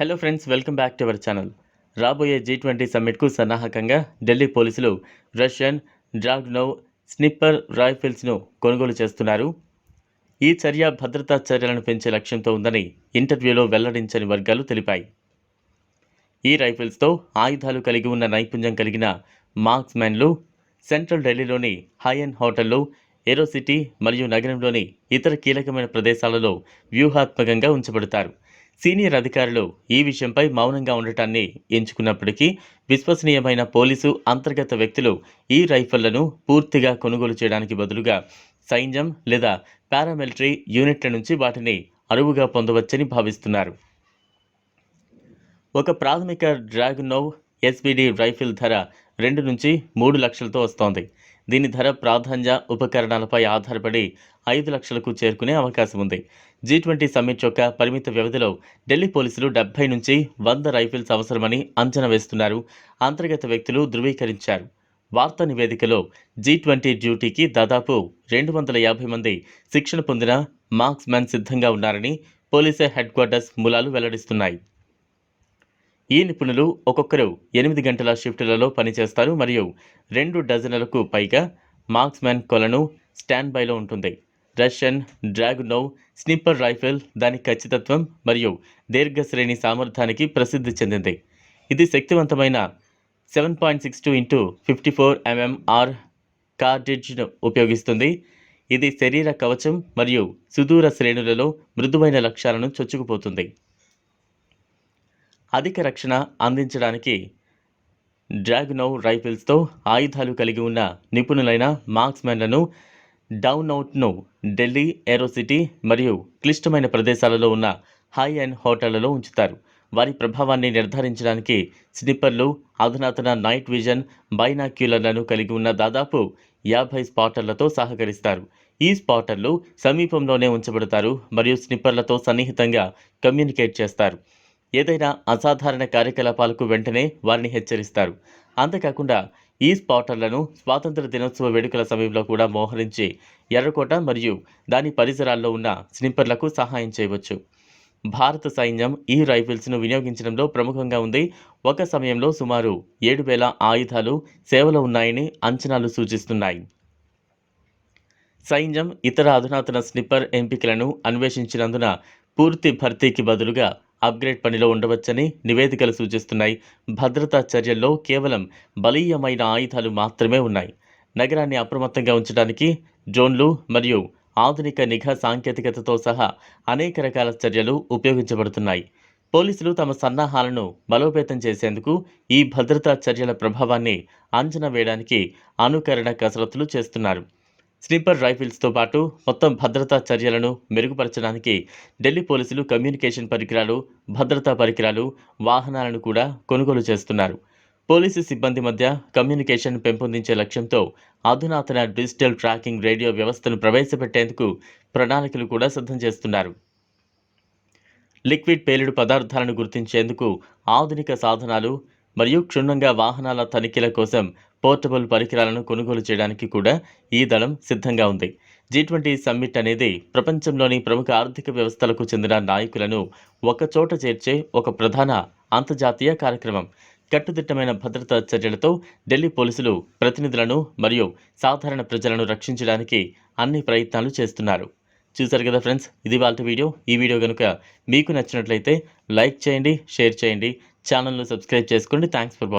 Hello friends welcome back to our channel రాబోయే G twenty సమ్మిట్కు సన్నాహకంగా ఢిల్లీ పోలీసులు రష్యన్ డ్రాగ్నోవ్ స్నిప్పర్ రైఫిల్స్ను కొనుగోలు చేస్తున్నారు. ఈ చర్య భద్రతా చర్యలను పెంచే లక్ష్యంతో ఉందని ఇంటర్వ్యూలో వెల్లడించని వర్గాలు తెలిపాయి. ఈ రైఫిల్స్తో ఆయుధాలు కలిగి ఉన్న నైపుణ్యం కలిగిన మార్క్స్మెన్లు సెంట్రల్ ఢిల్లీలోని హైఎన్ హోటళ్ళు హోటల్లో ఏరోసిటీ మరియు నగరంలోని ఇతర కీలకమైన ప్రదేశాలలో వ్యూహాత్మకంగా ఉంచబడతారు. సీనియర్ అధికారులు ఈ విషయంపై మౌనంగా ఉండటాన్ని ఎంచుకున్నప్పటికీ విశ్వసనీయమైన పోలీసు అంతర్గత వ్యక్తులు ఈ రైఫళ్ళను పూర్తిగా కొనుగోలు చేయడానికి బదులుగా సైన్యం లేదా పారామిలిటరీ యూనిట్ల నుంచి వాటిని అరువుగా పొందవచ్చని భావిస్తున్నారు. ఒక ప్రాథమిక డ్రాగనోవ్ ఎస్బిడి రైఫిల్ ధర రెండు నుంచి మూడు లక్షలతో వస్తోంది. దీని ధర ప్రాధాన్య ఉపకరణాలపై ఆధారపడి ఐదు లక్షలకు చేరుకునే అవకాశం ఉంది. జీ ట్వంటీ సమ్మిట్ యొక్క పరిమిత వ్యవధిలో ఢిల్లీ పోలీసులు డెబ్బై నుంచి వంద రైఫిల్స్ అవసరమని అంచనా వేస్తున్నారు. అంతర్గత వ్యక్తులు ధృవీకరించారు. వార్తా నివేదికలో జీ ట్వంటీ డ్యూటీకి దాదాపు రెండు వందల యాభై మంది శిక్షణ పొందిన మార్క్స్మెన్ సిద్ధంగా ఉన్నారని పోలీసు హెడ్ క్వార్టర్స్ మూలాలు వెల్లడిస్తున్నాయి. ఈ నిపుణులు ఒక్కొక్కరు ఎనిమిది గంటల షిఫ్టులలో పనిచేస్తారు మరియు రెండు డజన్లకు పైగా మార్క్స్మెన్ కొలను స్టాండ్ బైలో ఉంటుంది. రష్యన్ డ్రాగునోవ్ స్నిప్పర్ రైఫిల్ దాని ఖచ్చితత్వం మరియు దీర్ఘశ్రేణి సామర్థ్యానికి ప్రసిద్ధి చెందింది. ఇది శక్తివంతమైన seven point six two into fifty four MMR కార్డిడ్జ్ను ఉపయోగిస్తుంది. ఇది శరీర కవచం మరియు సుదూర శ్రేణులలో మృదువైన లక్ష్యాలను చొచ్చుకుపోతుంది. అధిక రక్షణ అందించడానికి డ్రాగ్నౌ రైఫిల్స్తో ఆయుధాలు కలిగి ఉన్న నిపుణులైన మార్క్స్మెన్లను డౌన్అవుట్ను ఢిల్లీ ఏరోసిటీ మరియు క్లిష్టమైన ప్రదేశాలలో ఉన్న హై అండ్ హోటళ్ళలో ఉంచుతారు. వారి ప్రభావాన్ని నిర్ధారించడానికి స్నిప్పర్లు అధునాతన నైట్ విజన్ బైనాక్యులర్లను కలిగి ఉన్న దాదాపు యాభై స్పాటర్లతో సహకరిస్తారు. ఈ స్పాటర్లు సమీపంలోనే ఉంచబడతారు మరియు స్నిప్పర్లతో సన్నిహితంగా కమ్యూనికేట్ చేస్తారు. ఏదైనా అసాధారణ కార్యకలాపాలకు వెంటనే వారిని హెచ్చరిస్తారు. అంతేకాకుండా ఈ స్పాటర్లను స్వాతంత్ర దినోత్సవ వేడుకల సమయంలో కూడా మోహరించి ఎర్రకోట మరియు దాని పరిసరాల్లో ఉన్న స్నిప్పర్లకు సహాయం చేయవచ్చు. భారత సైన్యం ఈ రైఫిల్స్ను వినియోగించడంలో ప్రముఖంగా ఉంది. ఒక సమయంలో సుమారు ఏడు వేల ఆయుధాలు సేవలో ఉన్నాయని అంచనాలు సూచిస్తున్నాయి. సైన్యం ఇతర అధునాతన స్నిప్పర్ ఎంపికలను అన్వేషించినందున పూర్తి భర్తీకి బదులుగా అప్గ్రేడ్ పనిలో ఉండవచ్చని నివేదికలు సూచిస్తున్నాయి. భద్రతా చర్యల్లో కేవలం బలీయమైన ఆయుధాలు మాత్రమే ఉన్నాయి. నగరాన్ని అప్రమత్తంగా ఉంచడానికి డ్రోన్లు మరియు ఆధునిక నిఘా సాంకేతికతతో సహా అనేక రకాల చర్యలు ఉపయోగించబడుతున్నాయి. పోలీసులు తమ సన్నాహాలను బలోపేతం చేసేందుకు ఈ భద్రతా చర్యల ప్రభావాన్ని అంచనా వేయడానికి అనుకరణ కసరత్తులు చేస్తున్నారు. స్నిప్పర్ రైఫిల్స్తో పాటు మొత్తం భద్రతా చర్యలను మెరుగుపరచడానికి ఢిల్లీ పోలీసులు కమ్యూనికేషన్ పరికరాలు భద్రతా పరికరాలు వాహనాలను కూడా కొనుగోలు చేస్తున్నారు. పోలీసు సిబ్బంది మధ్య కమ్యూనికేషన్ పెంపొందించే లక్ష్యంతో అధునాతన డిజిటల్ ట్రాకింగ్ రేడియో వ్యవస్థను ప్రవేశపెట్టేందుకు ప్రణాళికలు కూడా సిద్ధం చేస్తున్నారు. లిక్విడ్ పేలుడు పదార్థాలను గుర్తించేందుకు ఆధునిక సాధనాలు మరియు క్షుణ్ణంగా వాహనాల తనిఖీల కోసం పోర్టబుల్ పరికరాలను కొనుగోలు చేయడానికి కూడా ఈ దళం సిద్ధంగా ఉంది. జీ ట్వంటీ సమ్మిట్ అనేది ప్రపంచంలోని ప్రముఖ ఆర్థిక వ్యవస్థలకు చెందిన నాయకులను ఒకచోట చేర్చే ఒక ప్రధాన అంతర్జాతీయ కార్యక్రమం. కట్టుదిట్టమైన భద్రతా చర్యలతో ఢిల్లీ పోలీసులు ప్రతినిధులను మరియు సాధారణ ప్రజలను రక్షించడానికి అన్ని ప్రయత్నాలు చేస్తున్నారు. చూసారు కదా ఫ్రెండ్స్ ఇది వాళ్ళ వీడియో. ఈ వీడియో కనుక మీకు నచ్చినట్లయితే లైక్ చేయండి షేర్ చేయండి. ఛానల్ను సబ్స్క్రైబ్ చేసుకోండి. Thanks for